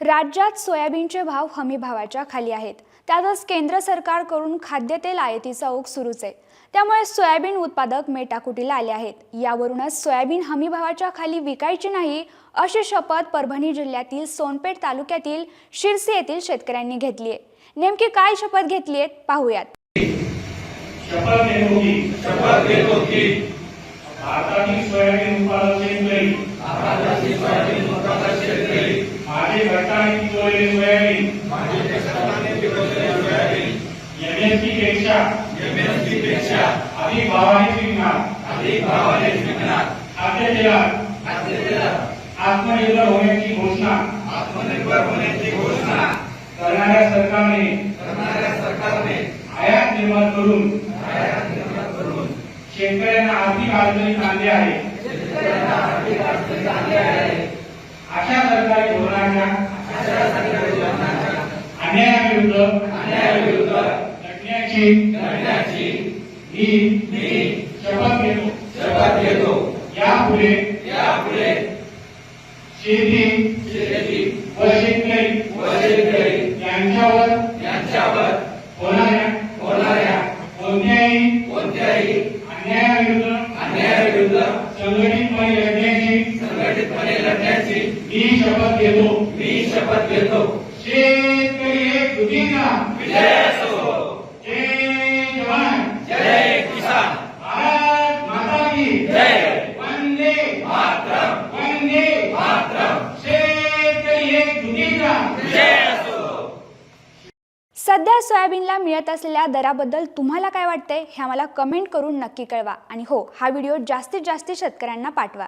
राज्यात सोयाबीनचे भाव हमी भावाच्या खाली आहेत. त्यातच केंद्र सरकारकडून खाद्यतेल आयातीचा ओघ सुरूच आहे. त्यामुळे सोयाबीन उत्पादक मेटाकुटीला आले आहेत. यावरूनच सोयाबीन हमी भावाच्या खाली विकायची नाही अशी शपथ परभणी जिल्ह्यातील सोनपेठ तालुक्यातील शिरसी येथील शेतकऱ्यांनी घेतली आहे. नेमकी काय शपथ घेतली आहे पाहूयात. शपथ शपथ घेतो की भारतातील सोयाबीन उत्पादक शेतकरी भारताची सोयाबीन उत्पादक शेतकरी माझे घटकाने पिकवलेले सोयाबीन एमएसपी पेक्षा एमएसपी पेक्षा अधिक भावाने विकणार अधिक भावाने विकणार आत्मनिर्भर होण्याची घोषणा आत्मनिर्भर होण्याची घोषणा करणाऱ्या सरकारने करणाऱ्या सरकारने आयात निर्माण करून आयात निर्माण करून शेतकऱ्यांना आर्थिक अडचणीत आणले आहे शेतकऱ्यांना आर्थिक अडचणी आणल्या आहे अशा सरकारी धोरणाच्या अशा सरकारी धोरणाच्या अन्यायाविरुद्ध अन्यायाविरुद्ध लढण्याची लढण्याची मी मी शपथ घेतो शपथ घेतो यापुढे यापुढे शेती शेती व शेतकरी व शेतकरी यांच्यावर यांच्यावर होणाऱ्या होणाऱ्या कोणत्याही कोणत्याही अन्यायाविरुद्ध अन्यायाविरुद्ध संघटितपणे लढण्याची संघटितपणे लढण्याची मी शपथ घेतो. सध्या सोयाबीनला मिळत असलेल्या दराबद्दल तुम्हाला काय वाटतंय हे आम्हाला कमेंट करून नक्की कळवा. आणि हो हा व्हिडिओ जास्तीत जास्त शेतकऱ्यांना पाठवा.